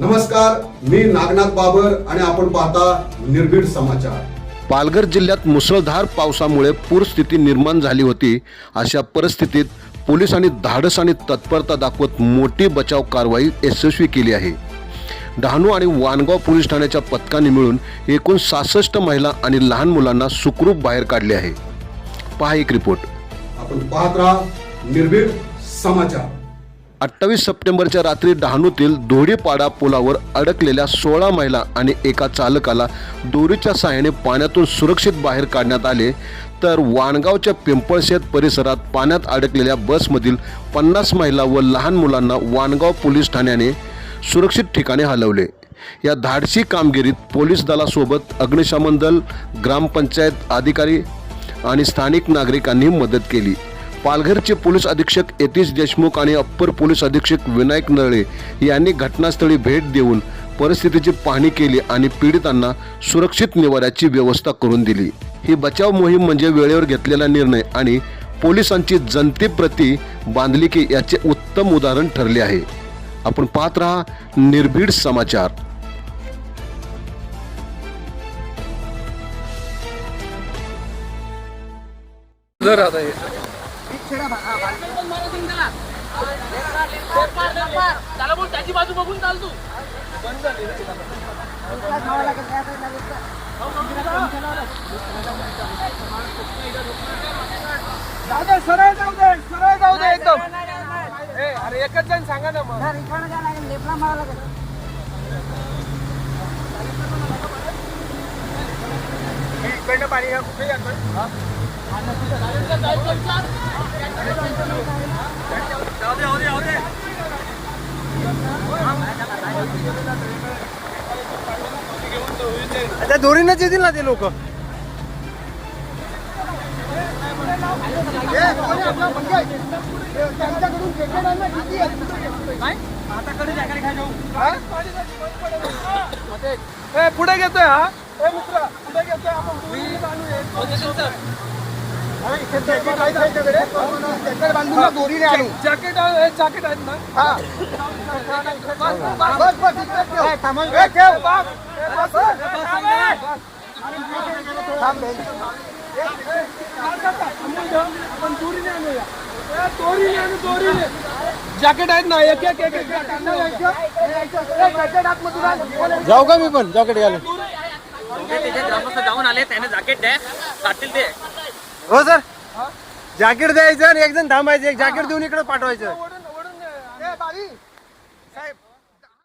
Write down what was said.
नमस्कार मी नागनाथ बाबर आणि आपण पाहता निर्भीड समाचार. पालघर जिल्ह्यात मुसळधार पावसामुळे पूरस्थिती निर्माण झाली होती. अशा परिस्थितीत पोलिसांनी धाडस आणि तत्परता दाखवत मोठी बचाव कारवाई यशस्वी केली आहे. डहाणू आणि वानगाव पोलीस ठाण्याच्या पथकाने मिळून एकूण सहासष्ट महिला आणि लहान मुलांना सुखरूप बाहेर काढले आहे. पहा एक रिपोर्ट. आपण पाहत राहा निर्भीड समाचार. अठ्ठावीस सप्टेंबरच्या रात्री डहाणूतील दोडीपाडा पुलावर अडकलेल्या सोळा महिला आणि एका चालकाला दोरीच्या सहाय्याने पाण्यातून सुरक्षित बाहेर काढण्यात आले तर वाणगावच्या पिंपळशेत परिसरात पाण्यात अडकलेल्या बसमधील पन्नास महिला व लहान मुलांना वाणगाव पोलीस ठाण्याने सुरक्षित ठिकाणी हलवले. या धाडसी कामगिरीत पोलीस दलासोबत अग्निशमन दल ग्रामपंचायत अधिकारी आणि स्थानिक नागरिकांनी मदत केली. पालघरचे पोलीस अधीक्षक यतीश देशमुख आणि अप्पर पोलीस अधीक्षक विनायक नरळे यांनी घटनास्थळी भेट देऊन परिस्थितीची पाहणी केली आणि पीडितांना सुरक्षित निवाऱ्याची व्यवस्था करून दिली. ही बचाव मोहीम म्हणजे वेळेवर घेतलेला निर्णय आणि पोलिसांची जनतेप्रती बांधलिकी याचे उत्तम उदाहरण ठरले आहे. आपण पाहत राहा निर्भीड समाचार. जर आता त्याला बोल. त्याची बाजू बघून चाल तू. जाऊ दे सरळ जाऊ दे सरळ जाऊ दे एकदम. ए अरे एकच जण सांगा ना मग. इकडनं पाणी घ्या कुठे घ्या हा? जाऊ दे, जाऊ दे, जाऊ दे. त्या दोरीनच येतील ना ते लोक. पुढे घेतोय हा? ए मित्र पुढे घेतोय आपण दोरीने आणू जॅकेट जॅकेट आहेत ना? हा. दोरीने आणूया दोरीने आणू दोरीने जॅकेट आहेत ना एक. जाऊ का मी पण जॉकेट घालून? ग्रामस्थ जाऊन आले त्याने जॅकेट द्या काढतील ते. हो सर. जॅकेट द्यायचं आणि एक जण थांबायचं एक जॅकेट देऊन इकडे पाठवायचं. साहेब